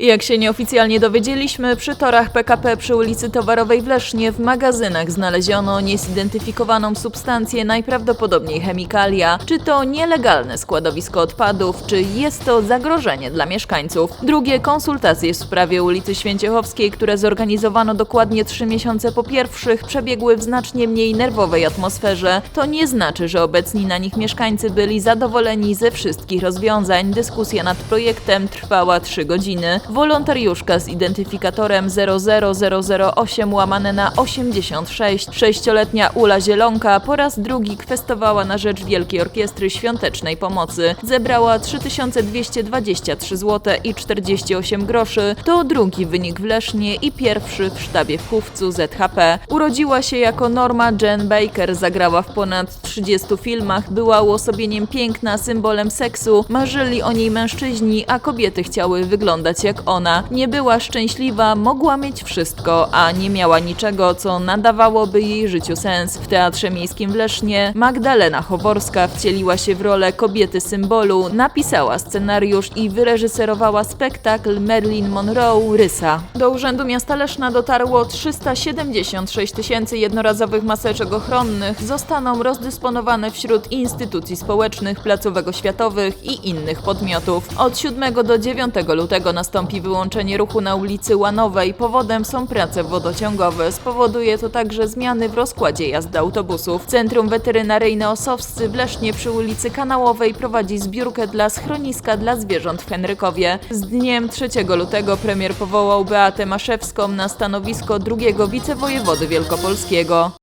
Jak się nieoficjalnie dowiedzieliśmy, przy torach PKP przy ulicy Towarowej w Lesznie w magazynach znaleziono niezidentyfikowaną substancję, najprawdopodobniej chemikalia. Czy to nielegalne składowisko odpadów, czy jest to zagrożenie dla mieszkańców? Drugie konsultacje w sprawie ulicy Święciechowskiej, które zorganizowano dokładnie trzy miesiące po pierwszych, przebiegły w znacznie mniej nerwowej atmosferze. To nie znaczy, że obecni na nich mieszkańcy byli zadowoleni ze wszystkich rozwiązań. Dyskusja nad projektem trwała 3 godziny. Wolontariuszka z identyfikatorem 00008 łamane na 86, sześcioletnia Ula Zielonka po raz drugi kwestowała na rzecz Wielkiej Orkiestry Świątecznej Pomocy. Zebrała 3223 zł i 48 groszy. To drugi wynik w Lesznie i pierwszy w sztabie w Chówcu ZHP. Urodziła się jako Norma Jen Baker, zagrała w ponad 30 filmach, była uosobieniem piękna, symbolem seksu. Marzyli o niej mężczyźni, a kobiety chciały wyglądać jak ona. Nie była szczęśliwa, mogła mieć wszystko, a nie miała niczego, co nadawałoby jej życiu sens. W Teatrze Miejskim w Lesznie Magdalena Choworska wcieliła się w rolę kobiety symbolu, napisała scenariusz i wyreżyserowała spektakl Marilyn Monroe Rysa. Do Urzędu Miasta Leszna dotarło 376 tysięcy jednorazowych maseczek ochronnych. Zostaną rozdysponowane wśród instytucji społecznych, placówek oświatowych i innych podmiotów. Od 7 do 9 lutego nastąpi wyłączenie ruchu na ulicy Łanowej. Powodem są prace wodociągowe. Spowoduje to także zmiany w rozkładzie jazdy autobusów. Centrum Weterynaryjne Osowscy w Lesznie przy ulicy Kanałowej prowadzi zbiórkę dla schroniska dla zwierząt w Henrykowie. Z dniem 3 lutego premier powołał Beatę Maszewską na stanowisko drugiego wicewojewody wielkopolskiego.